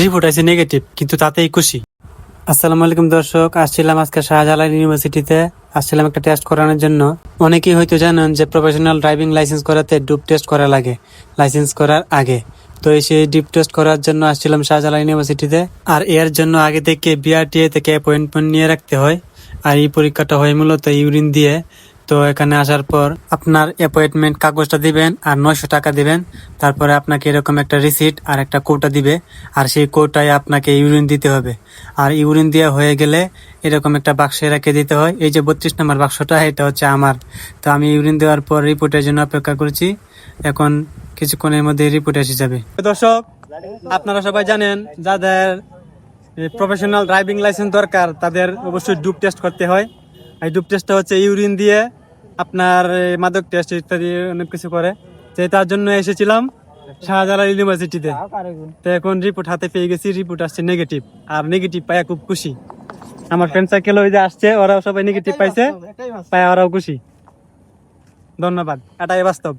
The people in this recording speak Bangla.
রিপোর্ট আছে নেগেটিভ কিন্তু তাতেই খুশি। আসসালামু আলাইকুম দর্শক, আসছিলাম আজকে শাহজালাল ইউনিভার্সিটিতে আসছিলাম একটা টেস্ট করানোর জন্য। অনেকেই হয়তো জানেন যে প্রফেশনাল ড্রাইভিং লাইসেন্স করাতে ডুপ টেস্ট করা লাগে লাইসেন্স করার আগে। তো এই সেই ডিপ টেস্ট করার জন্য আসছিলাম শাহজালাল ইউনিভার্সিটিতে আর এর জন্য আগে থেকে বিআরটিএ থেকে অ্যাপয়েন্টমেন্ট নিয়ে রাখতে হয়। আর এই পরীক্ষাটা হয় মূলত ইউরিন দিয়ে। তো এখানে আসার পর আপনার অ্যাপয়েন্টমেন্ট কাগজটা দিবেন আর নয়শো টাকা দিবেন। তারপরে আপনাকে এরকম একটা রিসিট আর একটা কোটা দিবে। আর সেই কোটায় আপনাকে ইউরিন দিতে হবে। আর ইউরিন দেওয়া হয়ে গেলে এরকম একটা বাক্সে রেখে দিতে হয়। এই যে বত্রিশ নম্বর বাক্সটা, এটা হচ্ছে আমার। তো আমি ইউরিন দেওয়ার পর রিপোর্টের জন্য অপেক্ষা করছি। এখন কিছুক্ষণের মধ্যে রিপোর্ট এসে যাবে। দর্শক, আপনারা সবাই জানেন, যাদের প্রফেশনাল ড্রাইভিং লাইসেন্স দরকার, তাদের অবশ্যই ডুপ টেস্ট করতে হয়। এই ডুপ টেস্টটা হচ্ছে ইউরিন দিয়ে আপনার মাদক টেস্ট ইত্যাদি অনেক কিছু করে। যে তার জন্য এসেছিলাম শাহজালাল ইউনিভার্সিটিতে তো এখন রিপোর্ট হাতে পেয়ে গেছি রিপোর্ট আসছে নেগেটিভ আর নেগেটিভ পাইয়া খুব খুশি। আমার ফ্রেন্ড সার্কেল ওই যে আসছে ওরাও সবাই নেগেটিভ পাইছে। পাইয়া ওরাও খুশি। ধন্যবাদ। এটাই বাস্তব।